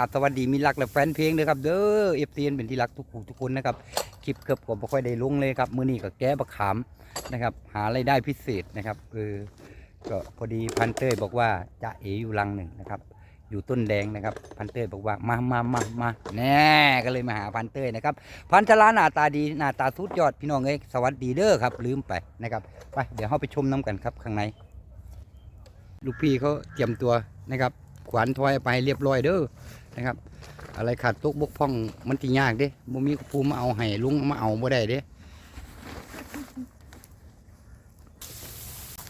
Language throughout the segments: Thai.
ราบสวัสดีมีรักและแฟนเพลงเลยครับเด้อเอฟซีเป็นที่รักทุกผู้ทุกคนนะครับคลิปเกือบผมไม่ค่อยได้ลงเลยครับมื้อนี้ก็แก้บักขามนะครับ หารายได้พิเศษนะครับเออก็พอดีพันเต้ยบอกว่าจะเออยู่รังหนึ่งนะครับอยู่ต้นแดงนะครับพันเต้ยบอกว่ามามามามาแน่ก็เลยมาหาพันเต้ยนะครับพันชลาหน้าตาดีหน้าตาสุดยอดพี่น้องเอ้ยสวัสดีเด้อครับ ลืมไปนะครับไปเดี๋ยวเราไปชมน้ำกันครับข้างใน ลูกพี่เขาเตรียมตัวนะครับ ขวานถอยไปเรียบร้อยเด้อนะครับ อะไรขาดตกบกพร่องมันที่ยากเด้บ่มีภูมิมาเอาให้ลุงมาเอาบ่ได้เด้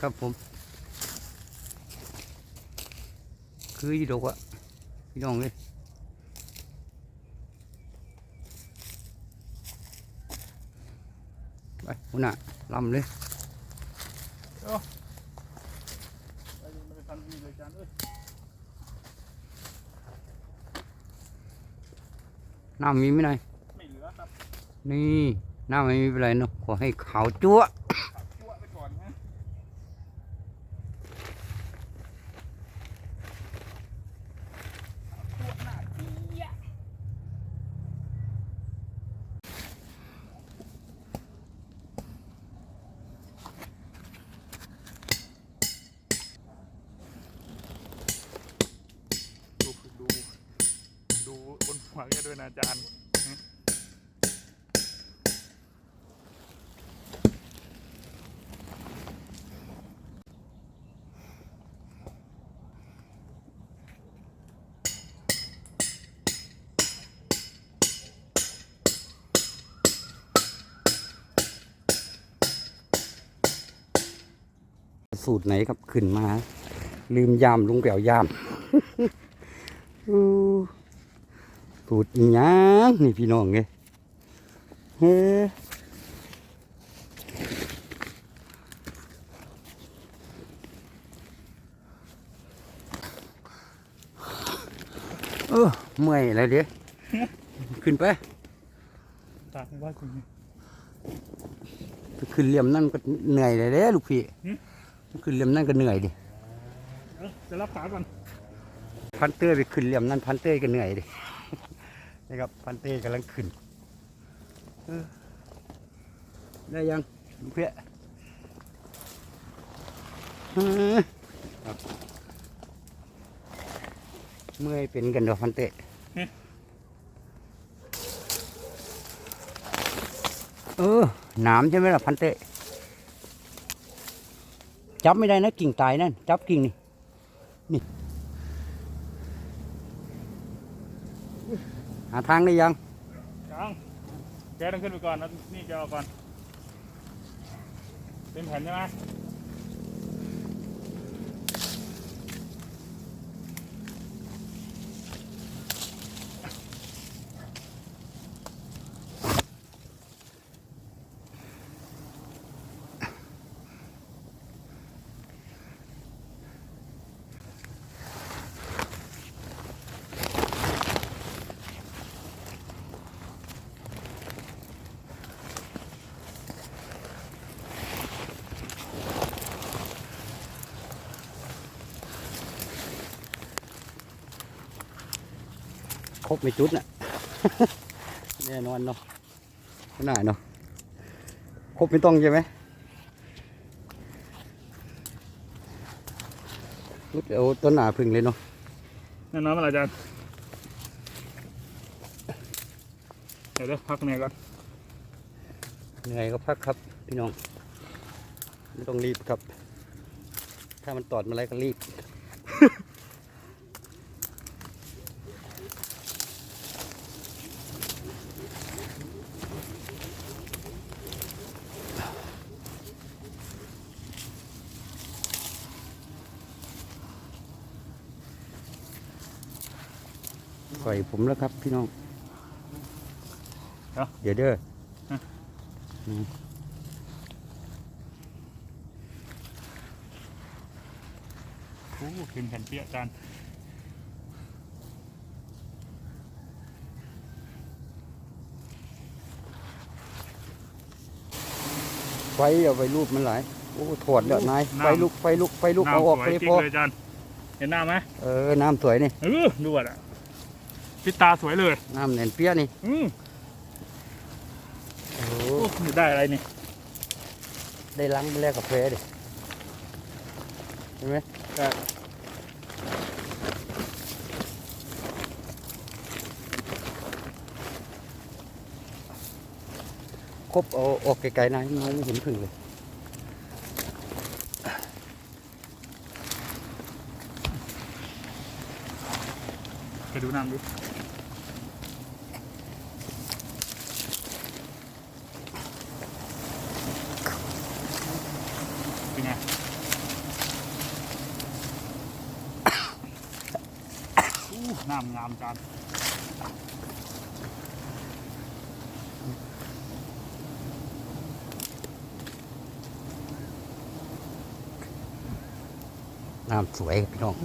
ครับผม คือยู่ดกอะพี่น้องเลยไปหุ่นน่ะลำเลย ไม่ได้ทำดีเลยจานเอ้ย น้ำมีไหมหน่อยไม่เหลือครับ นี่น้ำไม่มีเป็นไรเนาะขอให้ขาวจั๊วะ ชั่วไปก่อนนะชั่วหน้าเจี๊ยะดูดูดูบนหัวแก ด้วยนะอาจารย์สูตรไหนครับ ขึ้นมา ลืมยามลุงเปล่ายาม อู้สูตรอีหยังนี่พี่น้องไงเฮ้เออเมื่อยอะไรเดี๋ยวขึ้นไปตากว่าคุณขึ้นเหลี่ยมนั่นก็เหนื่อยเลยเด้ลูกพี่หึขึ้นเหลี่ยมนั่นก็เหนื่อยดิเออจะรับขาก่อนพันเต้ยไปขึ้นเหลี่ยมนั่นพันเต้ยก็เหนื่อยดิ นะครับพันเต้ยกำลังขึ้นเออได้ยังลูกเพี่ยเออครับเมื่อยเป็นกันดอกพันเต้ยเออหนามใช่ไหมล่ะพันเต้ยจับไม่ได้นะกิ่งตายนั่นจับกิ่งนี่นี่ หาทางได้ยังยังแกต้องขึ้นไปก่อนแล้วนี่แกเอาก่อน เป็นแผ่นใช่ไหม ครบไม่จุดน่ะแน่นอนเนาะขนาดเนาะครบไม่ต้องใช่ไหมรุดเอาต้นหนาพึ่งเลยเนาะแน่นอนมาอาจารย์เดี๋ยวเดี๋ยวพักเหนื่อยก่อนเหนื่อยก็พักครับ พี่น้อง ไม่ต้องรีบครับ ถ้ามันตอดมาอะไรก็รีบ ปล่อยผมแล้วครับพี่น้อง เดี๋ยว เด้อโอ้เป็นแผ่นเปียกอาจารย์ไฟเอาไปรูปมันหลาย โอ้ถอดแล้วนาย ไฟลุก ไฟลุก ไฟลุก เอาออกน้ำสไปวยพอกิ๊เลยอาจารย์เห็นหน้าไหมเออ น้ำสวยนี่เออดูอะ ปิดตาสวยเลยน้ำแน่นเปี้ยนี่ อืมโอ้โอ้นี่ได้อะไรนี่ได้ล้างไปแลกกาแฟดิเห็นไหมได้ครบเอาออกไกลๆหนะมองไม่เห็นพึ่งเลย ไปดูน้ำดูเป็นไงามงามจานน้ำสวยครับพี่น้อง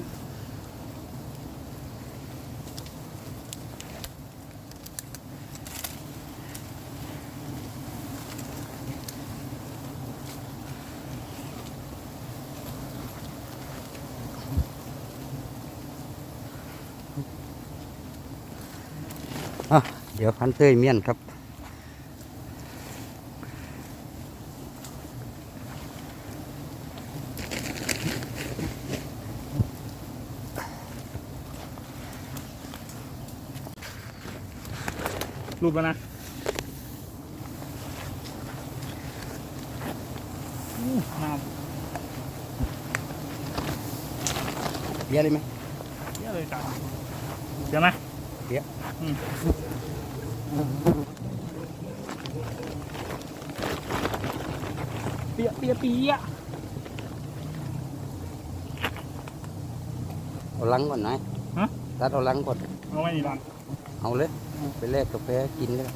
เดี๋ยวพันเต้ยเมียนครับ รูปแล้วนะอู้น้เบี้ยเลยไหมำเยอะเลยจานเดี๋ยวไหม เดี๋ยวอืมเปียะเปียะเปียะเอาลังก่อนไหนฮะตัดเอาลังก่อนเอาไว้นี่ร้านเอาเลย ไปแลกกาแฟกินเลย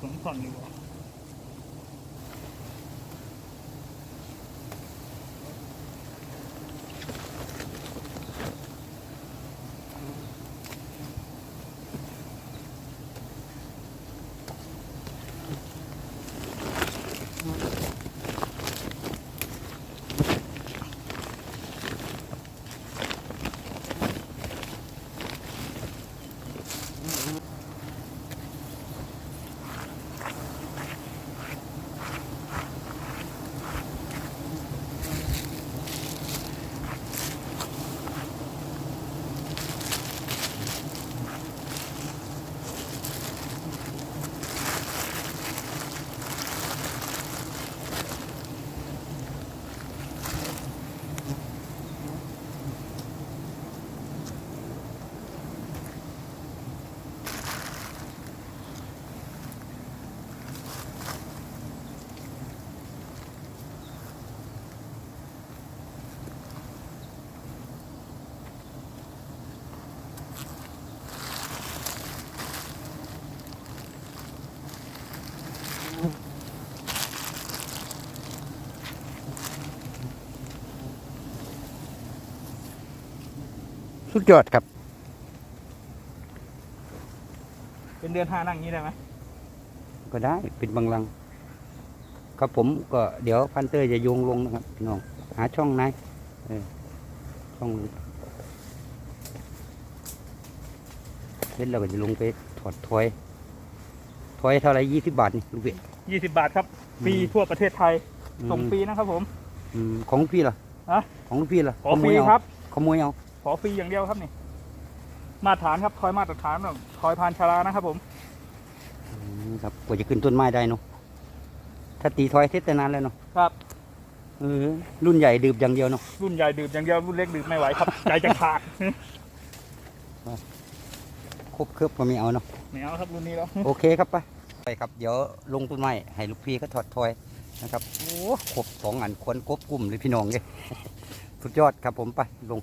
สมส่อนอยู่า สุดยอดครับ เป็นเดือนห้านั่งอย่างนี้ได้ไหมก็ได้เป็นบางลัง ครับผมก็เดี๋ยวพันเตอร์จะโยงลงนะครับพี่น้อง หาช่องไหนเออช่องเล่นเราก็จะลงไปถอดถอยถอยเท่าไหรยี่สิบบาทนี่ลูกเบี้ยยี่สิบบาทครับฟรีทั่วประเทศไทยส่งฟรีนะครับผมอืมของลูกพี่ล่ะฮะของลูกพี่ล่ะขอฟรีขโมยเอาครับขโมยเอา ขอฟรีอย่างเดียวครับนี่ มาตรฐานครับทอยมาตรฐานแบบทอยพานชารานะครับ ผมอืมครับกว่าจะขึ้นต้นไม้ได้เนาะถ้าตีถอยเทศแต่นานแล้วเนาะครับ เออรุ่นใหญ่ดื่มอย่างเดียวเนาะรุ่นใหญ่ดื่มอย่างเดียวรุ่นเล็กดื่มไม่ไหวครับ ใจจะขาดครบเครือบก็ไม่เอาเนาะไม่เอาครับรุ่นนี้แล้วโอเคครับไปไปครับเดี๋ยวลงต้นไม้ให้ลูกพี่ก็ถอดถอยนะครับโอ้ครบสองอันควรครบกลุ่มเลยพี่น้องเลย สุดยอดครับผมไปลง